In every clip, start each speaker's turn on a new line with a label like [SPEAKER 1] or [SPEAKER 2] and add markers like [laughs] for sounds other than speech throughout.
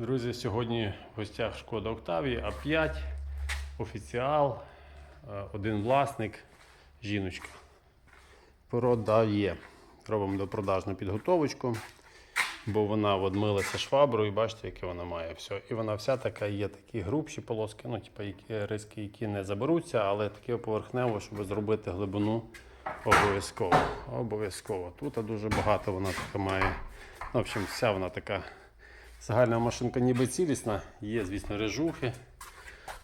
[SPEAKER 1] Друзі, сьогодні в гостях Шкода Октавії А5, офіціал, е, один власник, жіночка. Продає. Робимо допродажну підготовочку, бо вона от милася шваброю, бачите, яке вона має все. І вона вся така є такі грубші полоски, ну, типу, які, риски, які не заберуться, але таке поверхнево, щоб зробити глибину обов'язково. Обов'язково. Тут дуже багато вона така має. Ну, в общем, вся вона така. Загальна машинка ніби цілісна, є, звісно, режухи.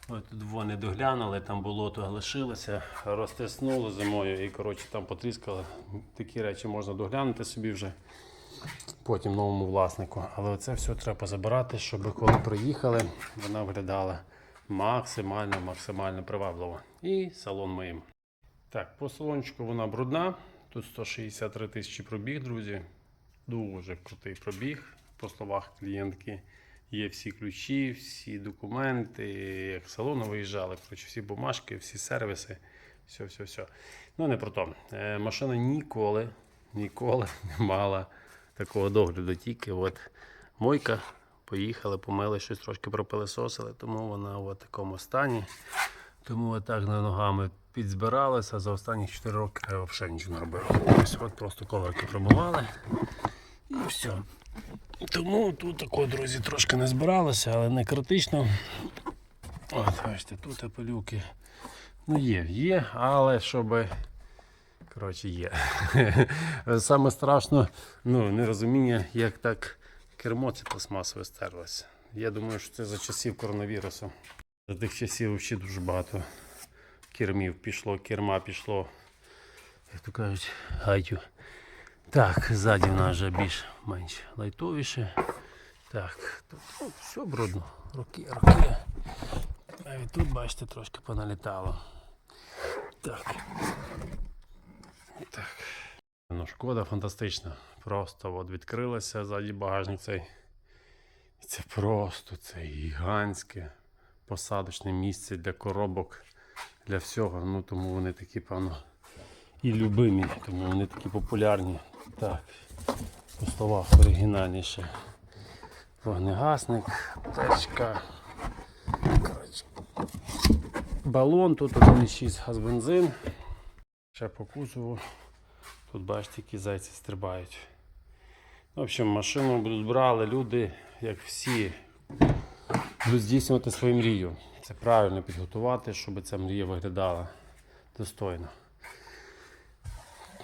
[SPEAKER 1] От тут вони доглянули, там болото лишилося, розтиснуло зимою і коротше, там потріскали. Такі речі можна доглянути собі вже потім новому власнику. Але це все треба забирати, щоб коли приїхали, вона виглядала максимально, максимально привабливо. І салон моїм. Так, по салончику вона брудна. Тут 163 тисячі пробіг, друзі. Дуже крутий пробіг. По словах клієнтки є всі ключі, всі документи, як з салону виїжджали, коротше, всі бумажки, всі сервіси. Все, все, все. Ну, не про то. Е, машина ніколи, ніколи не мала такого догляду. Тільки от мойка, поїхали, помили, щось трошки пропилисосили, тому вона в такому стані. Тому отак на ногами підзбиралася. За останні 4 роки я взагалі нічого не робив. Ось от просто коврики промивали. І все. Тому тут тако, друзі, трошки не збиралося, але не критично. От, бачите, тут апелюки. Ну є, є, але щоб. Коротше, є. [laughs] Саме страшно, ну, нерозуміння, як так кермо це пластмасове стерлося. Я думаю, що це за часів коронавірусу. За тих часів ще дуже багато кермів пішло, керма пішло, як то кажуть, гайтю. Так, ззаді в нас вже більш-менш лайтовіше. Так, тут ну, все брудно. Роки, роки. Навіть тут, бачите, трошки поналітало. Так. Так. Ну, шкода фантастична. Просто от відкрилася ззаді багажник цей. І це просто це гігантське посадочне місце для коробок, для всього. Ну тому вони такі, певно, і любимі, тому вони такі популярні. Так, по словах оригінальніше. Вогнегасник. Коротше. Балон, тут 1,6 газ бензин. Ще по кузову. Тут бачите, які зайці стрибають. В общем, машину будуть брали люди, як всі, будуть здійснювати свою мрію. Це правильно підготувати, щоб ця мрія виглядала достойно.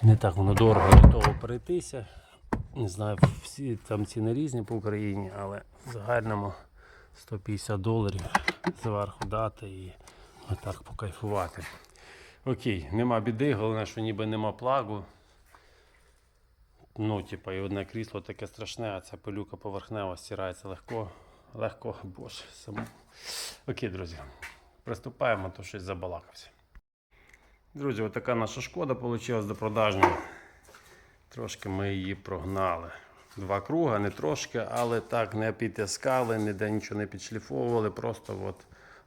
[SPEAKER 1] Не так воно дорого до того перейтися. Не знаю, всі там ціни різні по Україні, але в загальному 150 доларів зверху дати і отак покайфувати. Окей, нема біди, головне, що ніби нема плагу. Ну, типа, і одне крісло таке страшне, а ця пилюка поверхнева стирається легко. Легко, боже, само. Окей, друзі, приступаємо, то щось забалакався. Друзі, отака наша шкода вийшла до продажної. Трошки ми її прогнали. Два круга, не трошки, але так не підтискали, ніде нічого не підшліфовували, просто от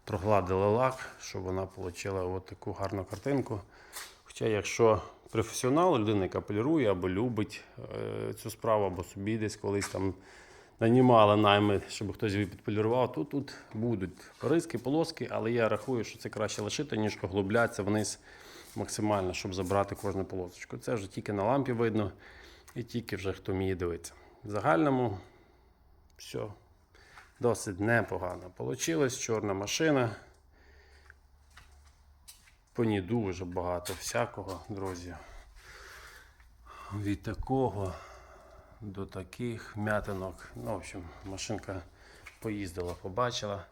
[SPEAKER 1] прогладили лак, щоб вона отримала от таку гарну картинку. Хоча, якщо професіонал, людина, яка полірує або любить е, цю справу, або собі десь колись там нанімали найми, щоб хтось її підполірував, то тут будуть риски, полоски, але я рахую, що це краще лишити, ніж поглублятися вниз максимально, щоб забрати кожну полосочку. Це вже тільки на лампі видно і тільки вже хто вміє дивитися. В загальному все досить непогано. Получилась чорна машина. По ній дуже багато всякого, друзі. Від такого до таких м'ятинок. Ну, в общем, машинка поїздила, побачила.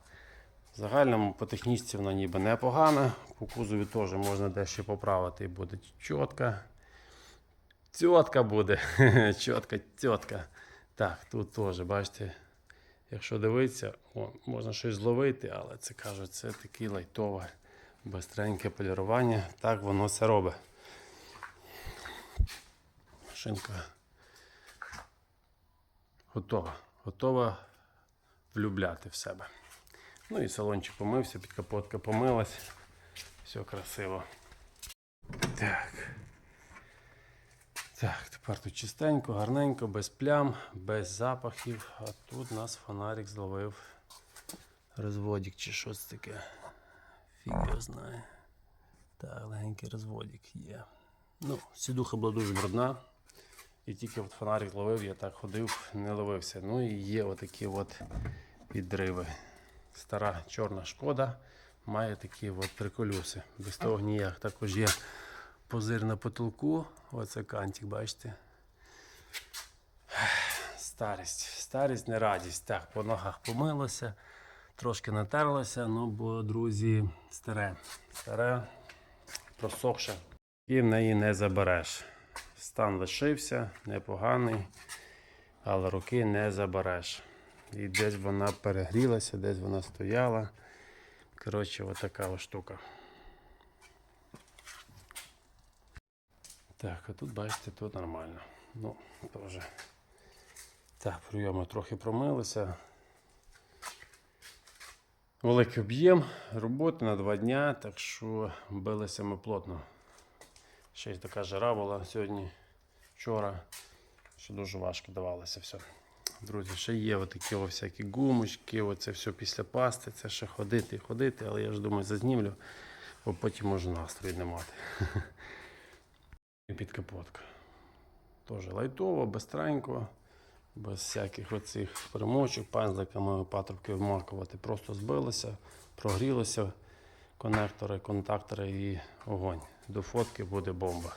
[SPEAKER 1] В загальному по технічці вона ніби непогана. По кузові теж можна дещо поправити і буде чітка. Тітка буде. [laughs] чітка, тітка. Так, тут теж, бачите, якщо дивитися, о, можна щось зловити, але це кажуть, це таке лайтове, бистреньке полірування. Так воно це робить. Машинка готова. Готова влюбляти в себе. Ну і салончик помився, підкапотка помилась. Все красиво. Так. Так, тепер тут чистенько, гарненько, без плям, без запахів. А тут нас фонарик зловив розводик чи щось таке. Фіг його знає. Так, легенький розводик є. Ну, сідуха була дуже брудна. І тільки от фонарик зловив, я так ходив, не ловився. Ну і є отакі от підриви. Стара чорна шкода має такі от приколюси. Без того ніяк. Також є позир на потолку. Оце кантик, бачите. Старість. Старість не радість. Так, по ногах помилося, трошки натерлося, ну бо, друзі, старе. Старе, просохше. І в неї не забереш. Стан лишився, непоганий, але руки не забереш. І десь вона перегрілася, десь вона стояла. Коротше, отака ось штука. Так, а тут бачите, тут нормально. Ну, теж. Так, прийоми трохи промилися. Великий об'єм роботи на два дня, так що билися ми плотно. Ще й така жара була сьогодні, вчора, що дуже важко давалося все. Друзі, ще є отакі всякі гумочки, оце все після пасти, це ще ходити і ходити, але я ж думаю, зазнімлю, бо потім можу настрою не мати. [laughs] І підкапотка. Теж лайтово, безстренько, без всяких оцих примочок, пензликами патрубки вмакувати. Просто збилося, прогрілося конектори, контактори і огонь. До фотки буде бомба.